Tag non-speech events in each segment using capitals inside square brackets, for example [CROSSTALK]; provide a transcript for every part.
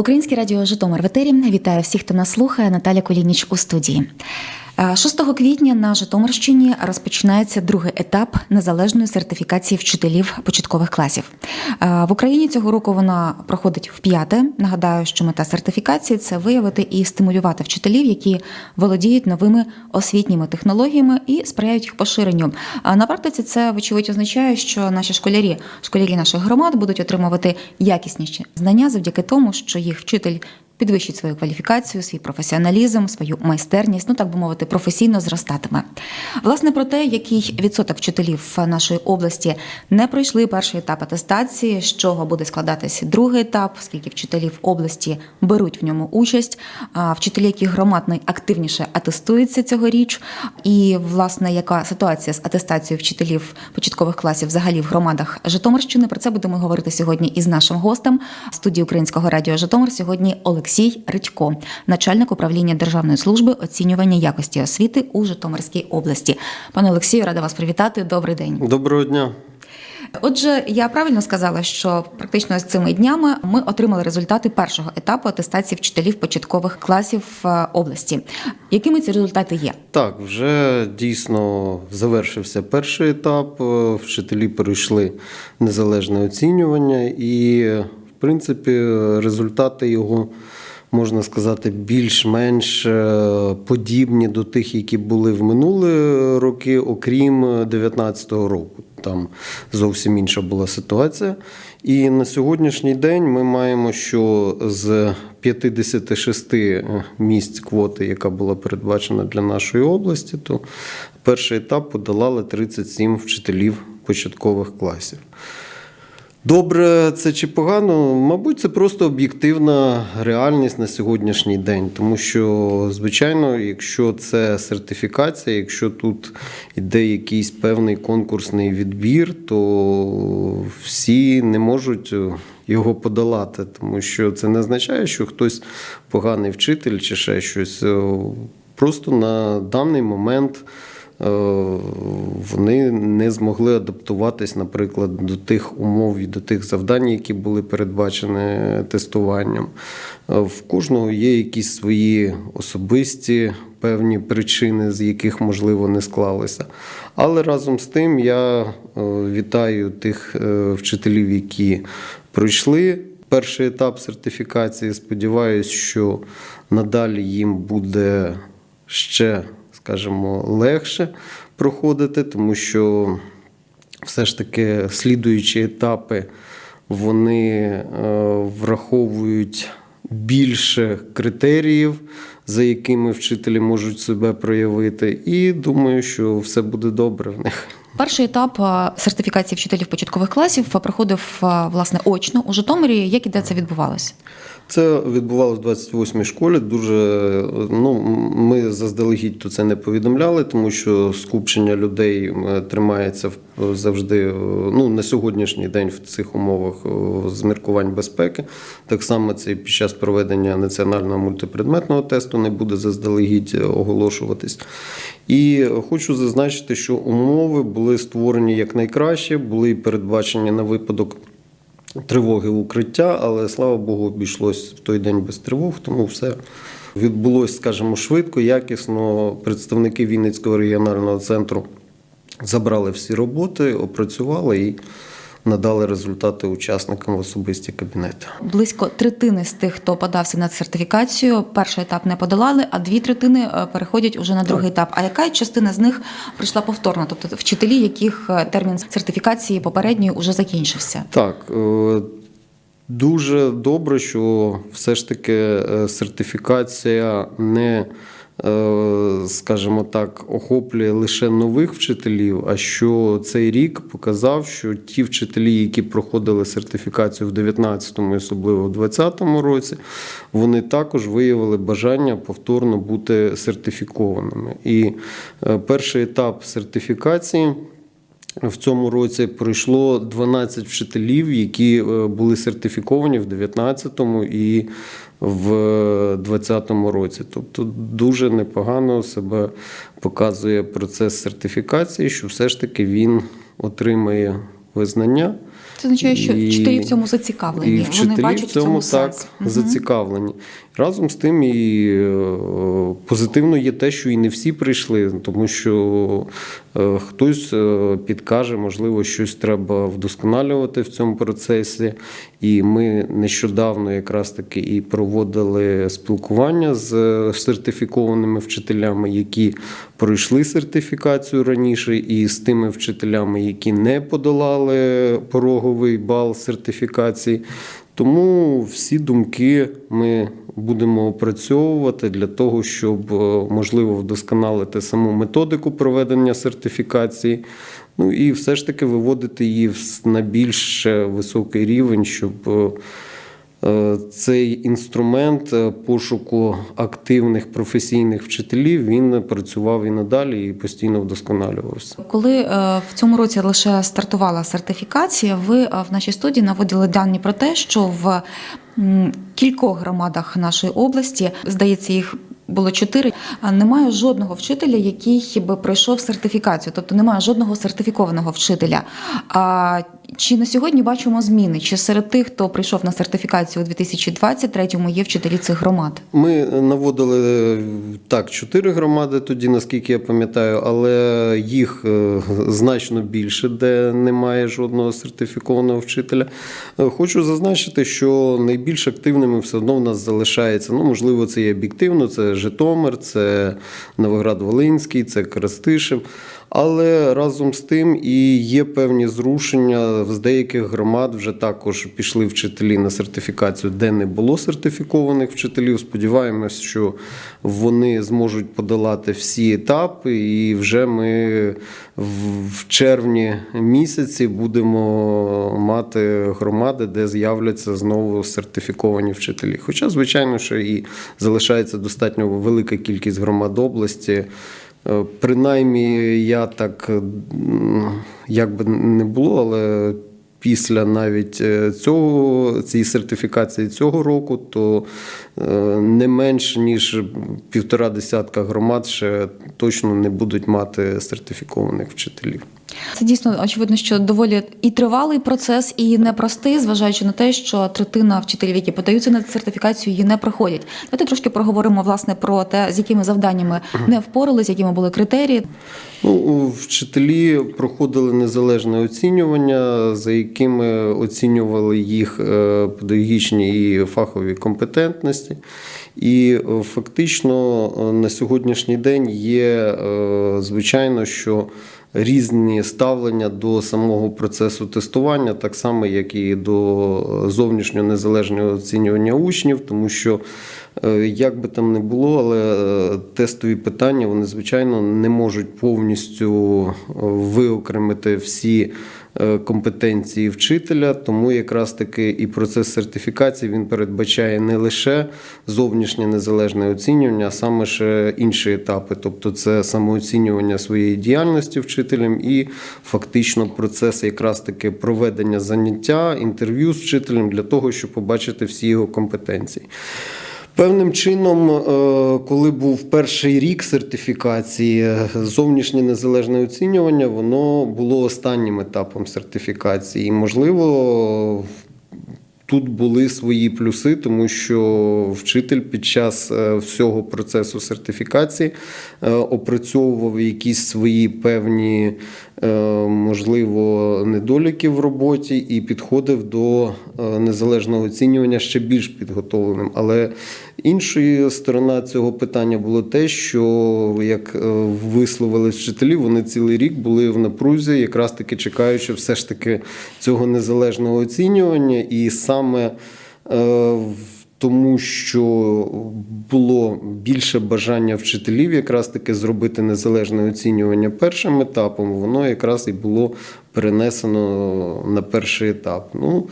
Українське радіо Житомир в. Вітаю всіх, хто нас слухає. Наталя Колініч у студії. Е, 6 квітня на Житомирщині розпочинається другий етап незалежної сертифікації вчителів початкових класів. Е, В Україні цього року вона проходить вп'яте. Нагадаю, що мета сертифікації це виявити і стимулювати вчителів, які володіють новими освітніми технологіями і сприяють їх поширенню. На практиці це вочевидь означає, що наші школярі, школярі наших громад будуть отримувати якісніші знання завдяки тому, що їх вчитель підвищить свою кваліфікацію, свій професіоналізм, свою майстерність, ну так би мовити, професійно зростатиме. Власне про те, який відсоток вчителів нашої області не пройшли перший етап атестації, з чого буде складатися другий етап, скільки вчителів області беруть в ньому участь, а вчителі, які громад найактивніше атестуються цьогоріч, і власне яка ситуація з атестацією вчителів початкових класів взагалі в громадах Житомирщини. Про це будемо говорити сьогодні із нашим гостем студії Українського радіо Житомир. Сьогодні Олексій Редько, начальник управління Державної служби оцінювання якості освіти у Житомирській області. Пане Олексію, рада вас привітати. Добрий день. Доброго дня. Отже, я правильно сказала, що практично з цими днями ми отримали результати першого етапу атестації вчителів початкових класів е, області. Якими ці результати є? Так, вже дійсно завершився перший етап. е, Вчителі пройшли незалежне оцінювання, і, в принципі, результати його. Можна сказати, більш-менш е, подібні до тих, які були в минулі роки, окрім 2019 року. Там зовсім інша була ситуація. І на сьогоднішній день ми маємо, що з 56 місць квоти, яка була передбачена для нашої області, то перший етап подолали 37 вчителів початкових класів. Добре, це чи погано? Мабуть, це просто об'єктивна реальність на сьогоднішній день, тому що, звичайно, якщо це сертифікація, якщо тут іде якийсь певний конкурсний відбір, то всі не можуть його подолати, тому що це не означає, що хтось поганий вчитель чи ще щось. Просто на даний момент. Е, вони не змогли адаптуватись, наприклад, до тих умов і до тих завдань, які були передбачені тестуванням. Е, В кожного є якісь свої особисті певні причини, з яких можливо не склалися. Але разом з тим я е, вітаю тих вчителів, які пройшли перший етап сертифікації. Сподіваюсь, що надалі їм буде ще скажімо, легше проходити, тому що все ж таки слідуючі етапи вони е, враховують більше критеріїв, за якими вчителі можуть себе проявити. І думаю, що все буде добре в них. Перший етап сертифікації вчителів початкових класів проходив власне очно у Житомирі. Як і де це відбувалося? Це відбувалося в 28-й школі. Дуже ну ми заздалегідь то це не повідомляли, тому що скупчення людей е, тримається завжди. е, Ну на сьогоднішній день в цих умовах е, з міркувань безпеки. Так само це і під час проведення національного мультипредметного тесту не буде заздалегідь оголошуватись. І хочу зазначити, що умови були створені якнайкраще, були передбачені на випадок тривоги укриття, але слава Богу, обійшлось в той день без тривог, тому все відбулося, скажімо, швидко, якісно. Представники Вінницького регіонального центру забрали всі роботи, опрацювали і надали результати учасникам в особисті кабінети. Близько третини з тих, хто подався на сертифікацію, перший етап не подолали, а дві третини е, переходять уже на другий етап. А яка частина з них пройшла повторно? Тобто вчителі, яких е, термін сертифікації попередньої уже закінчився? Так, е, дуже добре, що все ж таки сертифікація не, скажімо так, охоплює лише нових вчителів, а що цей рік показав, що ті вчителі, які проходили сертифікацію в 19-му і особливо в 20-му році, вони також виявили бажання повторно бути сертифікованими. І е, перший етап сертифікації. В цьому році пройшло 12 вчителів, які е, були сертифіковані в 19-му і в 20-му році. Тобто дуже непогано себе показує процес сертифікації, що все ж таки він отримає визнання Це означає, що І- вчителі в цьому зацікавлені. І вчителі Вони бачать в цьому так сенс. Зацікавлені. Разом з тим і е, позитивно є те, що і не всі прийшли, тому що е, хтось е, підкаже, можливо, щось треба вдосконалювати в цьому процесі. І ми нещодавно якраз таки і проводили спілкування з сертифікованими вчителями, які пройшли сертифікацію раніше, і з тими вчителями, які не подолали пороговий бал сертифікації. Тому всі думки ми будемо опрацьовувати для того, щоб е, можливо вдосконалити саму методику проведення сертифікації. Ну і все ж таки виводити її на більш е, високий рівень, щоб е, цей інструмент е, пошуку активних професійних вчителів він працював і надалі і постійно вдосконалювався. Коли е, в цьому році лише стартувала сертифікація, ви е, в нашій студії наводили дані про те, що в кількох громадах нашої області, здається, їх було чотири. а Немає жодного вчителя, який би пройшов сертифікацію, тобто немає жодного сертифікованого вчителя. А чи на сьогодні бачимо зміни? Чи серед тих, хто прийшов на сертифікацію у 2023-му, є вчителі цих громад? Ми наводили так чотири громади тоді, наскільки я пам'ятаю, але їх е, значно більше, де немає жодного сертифікованого вчителя. Е, Хочу зазначити, що найбільш активними все одно в нас залишається. Ну, можливо, це є об'єктивно. Це Житомир, це Новоград-Волинський, це Крестишев. Але разом з тим і є певні зрушення. З деяких громад вже також пішли вчителі на сертифікацію, де не було сертифікованих вчителів. Сподіваємось, що вони зможуть подолати всі етапи, і вже ми в- червні місяці будемо мати громади, де з'являться знову сертифіковані вчителі. Хоча, звичайно, що і залишається достатньо велика кількість громад області. Е, Принаймні, я так як би не було, але після навіть е, цього цієї сертифікації цього року, то е, не менш ніж півтора десятка громад ще точно не будуть мати сертифікованих вчителів. Це дійсно очевидно, що доволі і тривалий процес, і непростий, зважаючи на те, що третина вчителів, які подаються на сертифікацію, її не проходять. Давайте трошки проговоримо власне про те, з якими завданнями не впорались, якими були критерії. Ну, у вчителі проходили незалежне оцінювання, за якими оцінювали їх е, педагогічні і фахові компетентності. І е, фактично е, на сьогоднішній день є, звичайно, що різні ставлення до самого процесу тестування, так само, як і до зовнішнього незалежного оцінювання учнів, тому що Е, Як би там не було, але е, тестові питання вони звичайно не можуть повністю е, виокремити всі е, компетенції вчителя. Тому якраз таки і процес сертифікації він передбачає не лише зовнішнє незалежне оцінювання, а саме ще інші етапи, тобто це самооцінювання своєї діяльності вчителем і фактично процес якраз таки проведення заняття, інтерв'ю з вчителем для того, щоб побачити всі його компетенції. Певним чином, е, коли був перший рік сертифікації, е, зовнішнє незалежне оцінювання, воно було останнім етапом сертифікації. І, можливо, Тут були свої плюси, тому що вчитель під час е, всього процесу сертифікації опрацьовував якісь свої певні, можливо, недоліки в роботі і підходив до незалежного оцінювання ще більш підготовленим. Але іншою сторона цього питання було те, що як е, висловили вчителі, вони цілий рік були в напрузі, якраз таки чекаючи все ж таки цього незалежного оцінювання, і саме е, в тому, що було більше бажання вчителів якраз таки зробити незалежне оцінювання першим етапом, воно якраз і було перенесено на перший етап. Ну,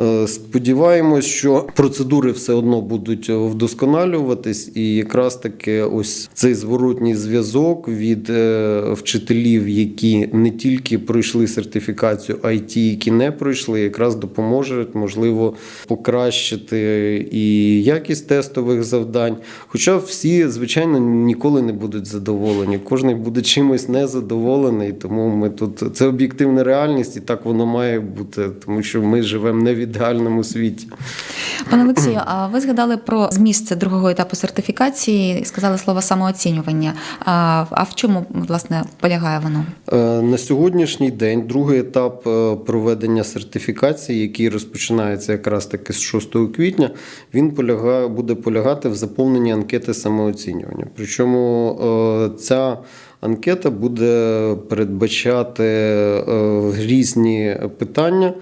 е, сподіваємось, що процедури все одно будуть вдосконалюватись, і якраз таки ось цей зворотній зв'язок від е, вчителів, які не тільки пройшли сертифікацію, а й ті, які не пройшли, якраз допоможе, можливо, покращити і якість тестових завдань. Хоча всі, звичайно, ніколи не будуть задоволені. Кожен буде чимось незадоволений, тому ми тут це об'єктивна реальність, і так воно має бути, тому що ми живемо не в ідеальному світі. Пане Олексію, а ви згадали про зміст другого етапу сертифікації і сказали слово самооцінювання. А, а в чому власне полягає воно? Е, На сьогоднішній день другий етап е, проведення сертифікації, який розпочинається якраз таки з 6 квітня, він полягає, буде полягати в заповненні анкети самооцінювання. Причому е, ця анкета буде передбачати е, різні питання.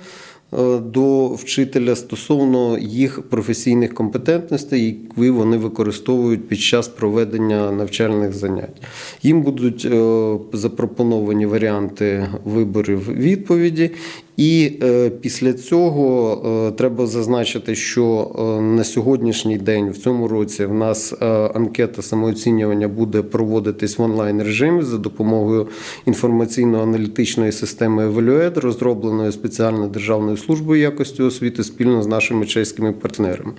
е, До вчителя стосовно їх професійних компетентностей, які вони використовують під час проведення навчальних занять. Їм будуть е, запропоновані варіанти виборів відповіді, і е, після цього е, треба зазначити, що е, на сьогоднішній день в цьому році в нас анкета самооцінювання буде проводитись в онлайн режимі за допомогою інформаційно-аналітичної системи Evaluate, розробленої спеціально Державною службою якості освіти спільно з нашими чеськими партнерами.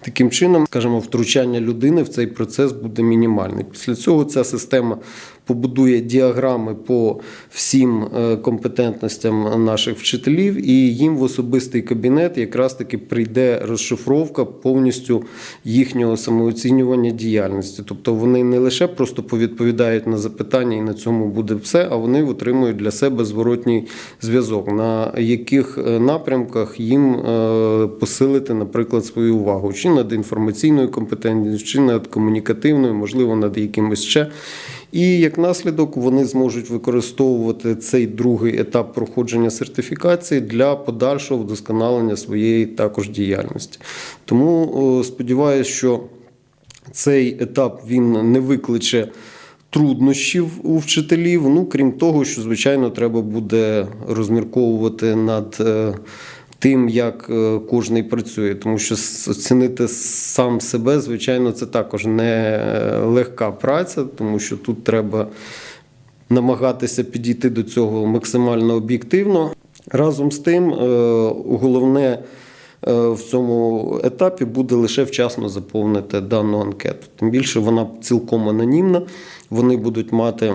Таким чином, скажімо, втручання людини в цей процес буде мінімальне. Після цього ця система побудує діаграми по всім компетентностям наших вчителів, і їм в особистий кабінет якраз таки прийде розшифровка повністю їхнього самооцінювання діяльності. Тобто вони не лише просто повідповідають на запитання, і на цьому буде все, а вони отримують для себе зворотній зв'язок, на яких е, напрямках їм е, посилити, наприклад, свою увагу, чи над інформаційною компетентністю, чи над комунікативною, можливо, над якимось ще. І як наслідок вони зможуть використовувати цей другий етап проходження сертифікації для подальшого вдосконалення своєї також діяльності. Тому сподіваюся, що цей етап він не викличе труднощів у вчителів. Ну, крім того, що звичайно треба буде розмірковувати над. Тим, як е, кожний працює, тому що оцінити сам себе, звичайно, це також не е, легка праця, тому що тут треба намагатися підійти до цього максимально об'єктивно. Разом з тим, е, головне в цьому етапі буде лише вчасно заповнити дану анкету. Тим більше вона цілком анонімна. Вони будуть мати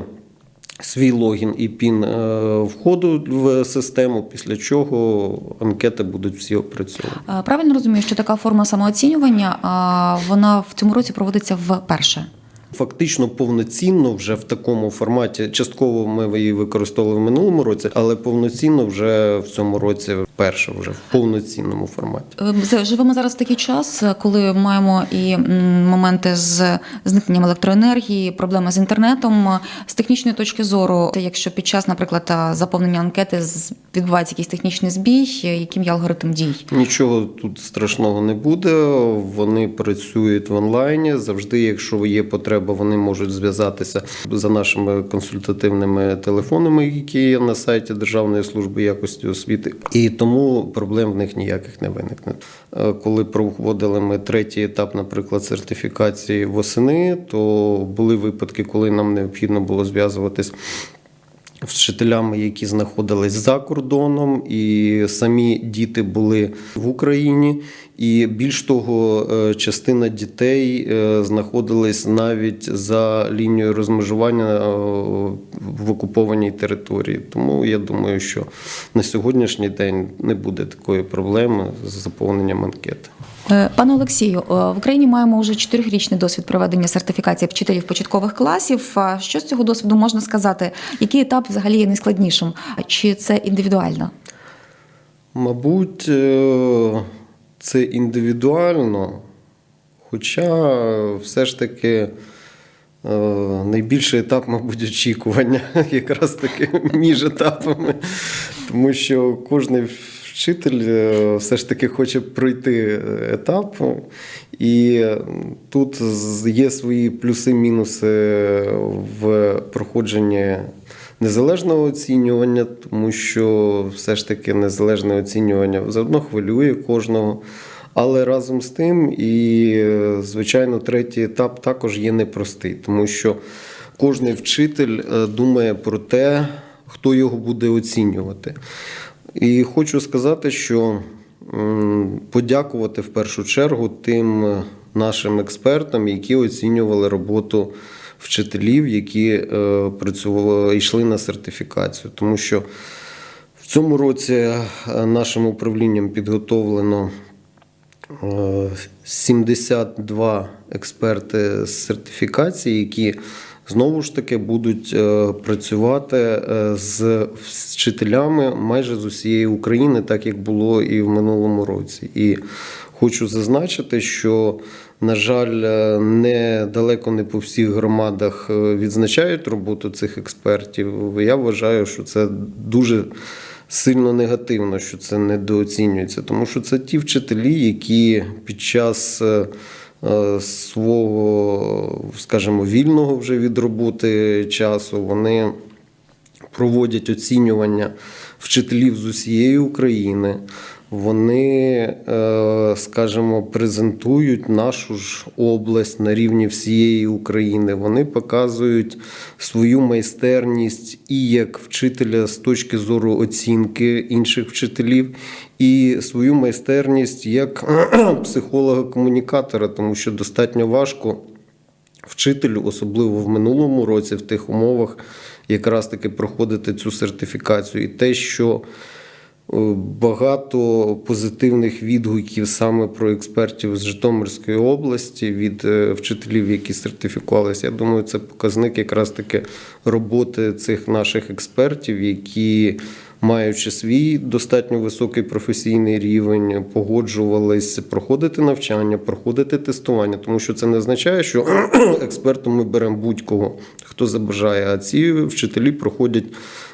свій логін і пін е, входу в систему, після чого анкети будуть всі опрацьовані. Правильно розумію, що така форма самооцінювання вона в цьому році проводиться вперше. Фактично повноцінно вже в такому форматі. Частково ми її використовували в минулому році, але повноцінно вже в цьому році вперше вже в повноцінному форматі. Е, Живемо зараз в такий час, коли маємо і моменти з зникненням електроенергії, проблеми з інтернетом. З технічної точки зору, якщо під час, наприклад, заповнення анкети з- відбувається якийсь технічний збій, яким є алгоритм дій? Нічого тут страшного не буде. Вони працюють в онлайні. Завжди, якщо є потреба, вони можуть зв'язатися за нашими консультативними телефонами, які є на сайті Державної служби якості освіти. І тому проблем в них ніяких не виникне. Е, Коли проводили ми третій етап, наприклад, сертифікації восени, то були випадки, коли нам необхідно було зв'язуватись вчителями, які знаходились за кордоном, і самі діти були в Україні. І більш того, е, частина дітей е, знаходились навіть за лінією розмежування е, в окупованій території. Тому я думаю, що на сьогоднішній день не буде такої проблеми з заповненням анкети. Е, Пане Олексію, е, в Україні маємо вже чотирирічний досвід проведення сертифікації вчителів початкових класів. Що з цього досвіду можна сказати? Який етап взагалі є найскладнішим? Чи це індивідуально? Мабуть, е, це індивідуально, хоча все ж таки найбільший етап, мабуть, очікування, [LAUGHS] якраз таки між етапами, тому що кожен вчитель е, все ж таки хоче пройти етап, і тут є свої плюси-мінуси в проходженні незалежного оцінювання, тому що все ж таки незалежне оцінювання заодно хвилює кожного. Але разом з тим, і, е, звичайно, третій етап також є непростий, тому що кожен вчитель е, думає про те, хто його буде оцінювати. І хочу сказати, що подякувати в першу чергу тим е, нашим експертам, які оцінювали роботу вчителів, які е, працювали, йшли на сертифікацію. Тому що В цьому році е, нашим управлінням підготовлено е, 72 експерти з сертифікації, які знову ж таки будуть е, працювати е, з вчителями майже з усієї України, так як було і в минулому році. І хочу зазначити, що на жаль, е, не далеко не по всіх громадах відзначають роботу цих експертів. Я вважаю, що це дуже сильно негативно, що це недооцінюється, тому що це ті вчителі, які під час свого, скажімо, вільного вже від роботи часу вони проводять оцінювання вчителів з усієї України. Вони, е, скажімо, презентують нашу ж область на рівні всієї України. Вони показують свою майстерність і як вчителя з точки зору оцінки інших вчителів, і свою майстерність як [CLEARS THROAT] психолога-комунікатора, тому що достатньо важко вчителю, особливо в минулому році, в тих умовах, якраз таки проходити цю сертифікацію. І те, що е, багато позитивних відгуків саме про експертів з Житомирської області від е, вчителів, які сертифікувалися. Я думаю, це показник якраз таки роботи цих наших експертів, які. Маючи свій достатньо високий професійний рівень, погоджувались проходити навчання, проходити тестування, тому що це не означає, що [CLEARS THROAT] експертом ми беремо будь-кого, хто забажає. А ці вчителі проходять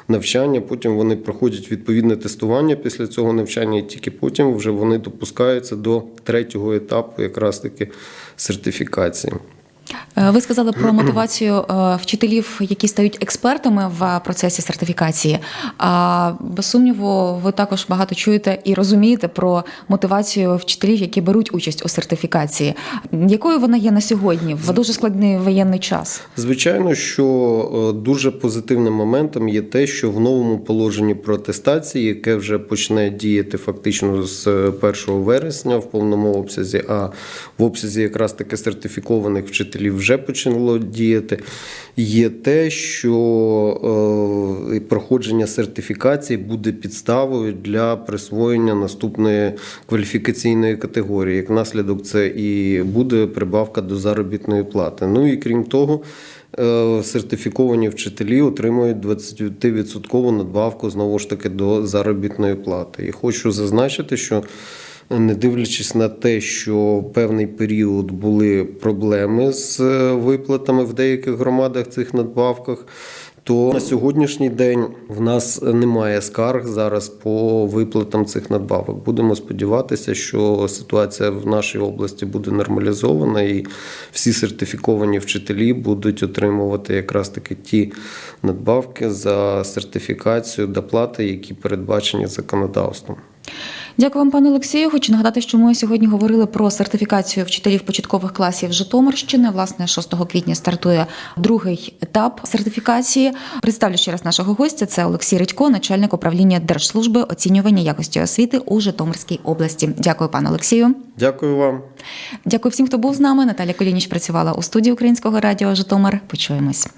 навчання, потім вони проходять відповідне тестування після цього навчання, і тільки потім вже вони допускаються до третього етапу, якраз таки сертифікації. Е, Ви сказали про мотивацію е, вчителів, які стають експертами в процесі сертифікації. А без сумніву, ви також багато чуєте і розумієте про мотивацію вчителів, які беруть участь у сертифікації. Якою вона є на сьогодні в дуже складний воєнний час? Звичайно, що е, дуже позитивним моментом є те, що в новому положенні про атестації, яке вже почне діяти фактично з е, 1 вересня в повному обсязі, а в обсязі якраз таки сертифікованих вчителів вже почало діяти, є те, що е, проходження сертифікації буде підставою для присвоєння наступної кваліфікаційної категорії. Як наслідок, це і буде прибавка до заробітної плати. Ну і крім того. Е, Сертифіковані вчителі отримують 20% надбавку знову ж таки до заробітної плати. І хочу зазначити, що не дивлячись на те, що певний період були проблеми з е, виплатами в деяких громадах цих надбавках. То на сьогоднішній день в нас немає скарг зараз по виплатам цих надбавок. Будемо сподіватися, що ситуація в нашій області буде нормалізована, і всі сертифіковані вчителі будуть отримувати якраз таки ті надбавки за сертифікацію доплати, які передбачені законодавством. Дякую вам, пане Олексію. Хочу нагадати, що ми сьогодні говорили про сертифікацію вчителів початкових класів Житомирщини. Власне, 6 квітня стартує другий етап сертифікації. Представлю ще раз нашого гостя. Це Олексій Редько, начальник управління Держслужби оцінювання якості освіти у Житомирській області. Дякую, пане Олексію. Дякую вам. Дякую всім, хто був з нами. Наталя Колініч працювала у студії Українського радіо Житомир. Почуємось.